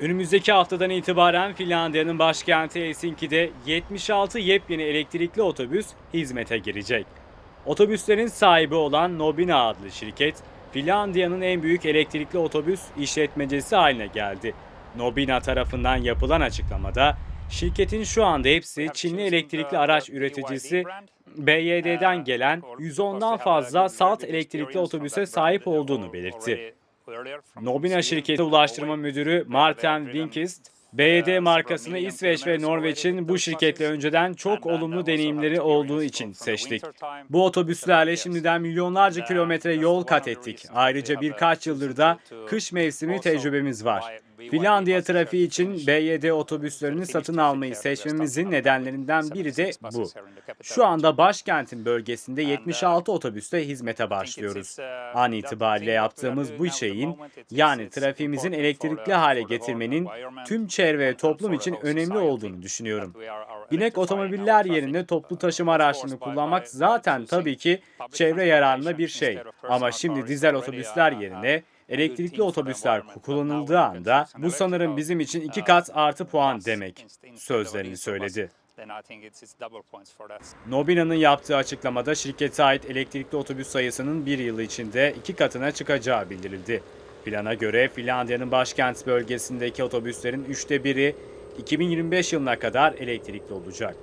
Önümüzdeki haftadan itibaren Finlandiya'nın başkenti Helsinki'de 76 yepyeni elektrikli otobüs hizmete girecek. Otobüslerin sahibi olan Nobina adlı şirket, Finlandiya'nın en büyük elektrikli otobüs işletmecisi haline geldi. Nobina tarafından yapılan açıklamada, şirketin şu anda hepsi Çinli elektrikli araç üreticisi BYD'den gelen 110'dan fazla salt elektrikli otobüse sahip olduğunu belirtti. Nobina şirketi ulaştırma müdürü Martin Winkist, BYD markasını İsveç ve Norveç'in bu şirketle önceden çok olumlu deneyimleri olduğu için seçtik. Bu otobüslerle şimdiden milyonlarca kilometre yol kat ettik. Ayrıca birkaç yıldır da kış mevsimi tecrübemiz var. Finlandiya trafiği için BYD otobüslerini satın almayı seçmemizin nedenlerinden biri de bu. Şu anda başkentin bölgesinde 76 otobüste hizmete başlıyoruz. An itibariyle yaptığımız bu şeyin yani trafiğimizin elektrikli hale getirmenin tüm çevre ve toplum için önemli olduğunu düşünüyorum. Binek otomobiller yerine toplu taşıma araçlarını kullanmak zaten tabii ki çevre yararına bir şey. Ama şimdi dizel otobüsler yerine elektrikli otobüsler kullanıldığı anda bu sanırım bizim için iki kat artı puan demek sözlerini söyledi. Nobina'nın yaptığı açıklamada şirkete ait elektrikli otobüs sayısının bir yıl içinde iki katına çıkacağı bildirildi. Plana göre Finlandiya'nın başkent bölgesindeki otobüslerin üçte biri 2025 yılına kadar elektrikli olacak.